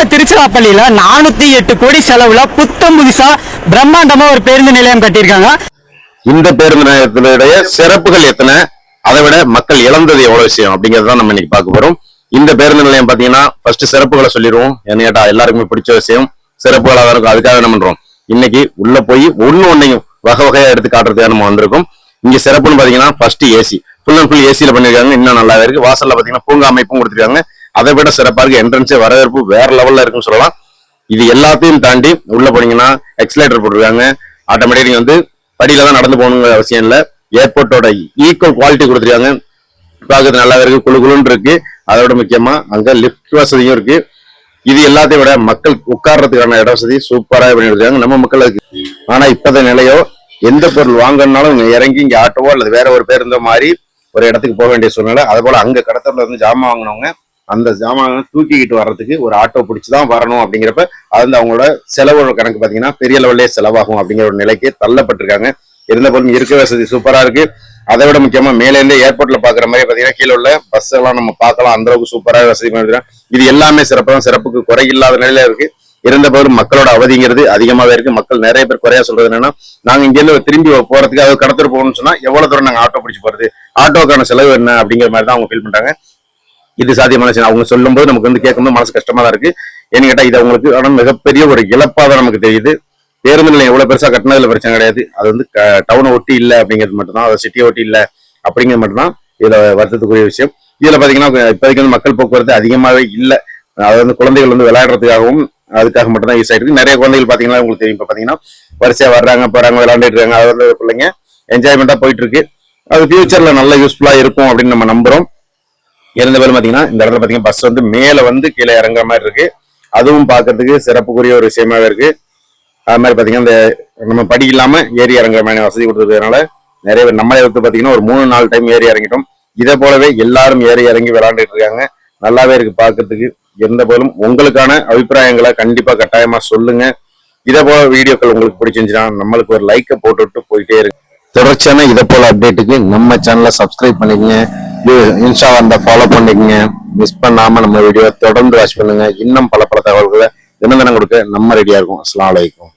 நம்ம திருச்சிராப்பள்ளியில நானூத்தி எட்டு கோடி செலவுல புத்தம் புதுசா பிரம்மாண்டமா ஒரு பேருந்து நிலையம் கட்டியிருக்காங்க. இந்த பேருந்து நிலையத்தினுடைய சிறப்புகள் எத்தனை? அதை விட மக்கள் இழந்தது எவ்வளவு விஷயம் அப்படிங்கறத நம்ம இன்னைக்கு பார்க்க போறோம். இந்த பேருந்து நிலையம் பாத்தீங்கன்னா ஃபர்ஸ்ட் சிறப்புகளை சொல்லிடுவோம். என்ன கேட்டா எல்லாருக்குமே பிடிச்ச விஷயம். சிறப்புகளா தான் இருக்கும். அதுக்காக என்ன பண்றோம்? இன்னைக்கு உள்ள போய் ஒண்ணு ஒன்னையும் வகை வகையா எடுத்து காட்டுறதுக்காக நம்ம வந்திருக்கோம். இங்க சிறப்புன்னு பாத்தீங்கன்னா first AC full and full ஏசியில பண்ணிருக்காங்க இன்னும் நல்லா இருக்கு. வாசல்ல பாத்தீங்கன்னா பூங்கா அமைப்பும் கொடுத்துருக்காங்க. அதை விட சிறப்பா இருக்கு. என்ட்ரன்ஸே வரவேற்பு வேற லெவல்ல இருக்குன்னு சொல்லலாம். இது எல்லாத்தையும் தாண்டி உள்ள போனீங்கன்னா எக்ஸலேட்டர் போட்டிருக்காங்க. ஆட்டோமேட்டிக் வந்து படியில தான் நடந்து போகணுங்கிற அவசியம் இல்லை. ஏர்போர்ட்டோட ஈக்குவல் குவாலிட்டி கொடுத்துருக்காங்க. பார்க்கறது நல்லா இருக்கு. குளு குழுன்னு இருக்கு. அதோட முக்கியமா அங்க லிஃப்ட் வசதியும் இருக்கு. இது எல்லாத்தையும் விட மக்கள் உட்கார்றதுக்கான இட வசதி சூப்பராக பண்ணி கொடுத்துருக்காங்க. நம்ம மக்கள் அதுக்கு. ஆனா இப்போதைய நிலையோ எந்த பொருள் வாங்கணும்னாலும் இங்க இறங்கி இங்க ஆட்டோவோ அல்லது வேற ஒரு பேருந்தோ மாதிரி ஒரு இடத்துக்கு போக வேண்டிய சூழ்நிலை. அதே போல அங்க கடத்தல இருந்து ஜாமான் வாங்கினவங்க அந்த ஜாமான் தூக்கிக்கிட்டு வர்றதுக்கு ஒரு ஆட்டோ பிடிச்சி தான் வரணும் அப்படிங்கிறப்ப அது வந்து அவங்களோட செலவு கணக்கு பாத்தீங்கன்னா பெரிய லெவல்லே செலவாகும் அப்படிங்கிற ஒரு நிலைக்கு தள்ளப்பட்டிருக்காங்க. இருந்த போதும் இருக்க வசதி சூப்பரா இருக்கு. அதை விட முக்கியமா மேலேருந்து ஏர்போர்ட்ல பாக்குற மாதிரி பாத்தீங்கன்னா கீழே உள்ள பஸ் எல்லாம் நம்ம பார்க்கலாம். அந்த அளவுக்கு சூப்பரா வசதி இது எல்லாமே சிறப்பு தான். சிறப்புக்கு குறை இல்லாத நிலையில இருக்கு. இருந்த போதும் மக்களோட அவதிங்கிறது அதிகமாவே இருக்கு. மக்கள் நிறைய பேர் குறையா சொல்றது என்னன்னா நாங்க இங்க இருந்து திரும்பி போறதுக்கு அது கடத்தூர் போகணும்னு சொன்னா எவ்வளவு தூரம் நாங்க ஆட்டோ பிடிச்சு போறது? ஆட்டோக்கான செலவு என்ன அப்படிங்கிற மாதிரி தான் அவங்க ஃபீல் பண்றாங்க. இது சாத்தியமான விஷயம் அவங்க சொல்லும்போது நமக்கு வந்து கேட்கும்போது மனசு கஷ்டமா தான் இருக்கு. ஏன்னு கேட்டா இது அவங்களுக்கு ஆனால் மிகப்பெரிய ஒரு இழப்பா தான் நமக்கு தெரியுது. பேருந்து நிலையம் எவ்வளவு பெருசா கட்டினதுல பிரச்சனை கிடையாது. அது வந்து டவுனை ஒட்டி இல்ல அப்படிங்கிறது மட்டும்தான். அதை சிட்டியை ஒட்டி இல்ல அப்படிங்கிறது மட்டும்தான் இதுல வருத்தத்துக்குரிய விஷயம். இதுல பாத்தீங்கன்னா இப்போதைக்கு வந்து மக்கள் போக்குவரத்து அதிகமாவே இல்லை. அது வந்து குழந்தைகள் வந்து விளையாடுறதுக்காகவும் அதுக்காக மட்டும்தான் யூஸ் ஆயிருக்கு. நிறைய குழந்தைகள் பாத்தீங்கன்னா உங்களுக்கு தெரியும். இப்ப பாத்தீங்கன்னா வரிசையா வர்றாங்க போறாங்க விளையாண்டுட்டு இருக்காங்க. அது வந்து பிள்ளைங்க என்ஜாய்மெண்டா போயிட்டு இருக்கு. அது ஃபியூச்சர்ல நல்ல யூஸ்ஃபுல்லா இருக்கும் அப்படின்னு நம்ம நம்புறோம். இருந்த பேரும் பார்த்தீங்கன்னா இந்த இடத்துல பார்த்தீங்கன்னா பஸ் வந்து மேலே வந்து கீழே இறங்குற மாதிரி இருக்கு. அதுவும் பார்க்கறதுக்கு சிறப்புக்குரிய ஒரு விஷயமாவே இருக்கு. அது மாதிரி பார்த்தீங்கன்னா இந்த நம்ம படி இல்லாமல் ஏறி இறங்குற மாதிரி வசதி கொடுத்துருக்கிறதுனால நிறைய பேர் நம்மளே வந்து பார்த்தீங்கன்னா ஒரு மூணு நாலு டைம் ஏறி இறங்கிட்டோம். இதே போலவே எல்லாரும் ஏறி இறங்கி விளையாண்டுட்டு இருக்காங்க. நல்லாவே இருக்கு பார்க்கறதுக்கு எந்த போலும் உங்களுக்கான அபிப்பிராயங்களை கண்டிப்பாக கட்டாயமாக சொல்லுங்க. இதே போல வீடியோக்கள் உங்களுக்கு பிடிச்சிருந்துச்சுன்னா நம்மளுக்கு ஒரு லைக்கை போட்டுவிட்டு போயிட்டே இருக்கு. தொடர்ச்சியான இதை போல அப்டேட்டுக்கு நம்ம சேனலை சப்ஸ்கிரைப் பண்ணிக்கங்க. இன்ஸ்டா வந்தா ஃபாலோ பண்ணிக்கங்க. மிஸ் பண்ணாம நம்ம வீடியோ தொடர்ந்து வாட்ச் பண்ணுங்க. இன்னும் பல பல தகவல்களை தினம் தினம் கொடுக்க நம்ம ரெடியா இருக்கும். அஸ்லாம் வலைக்கும்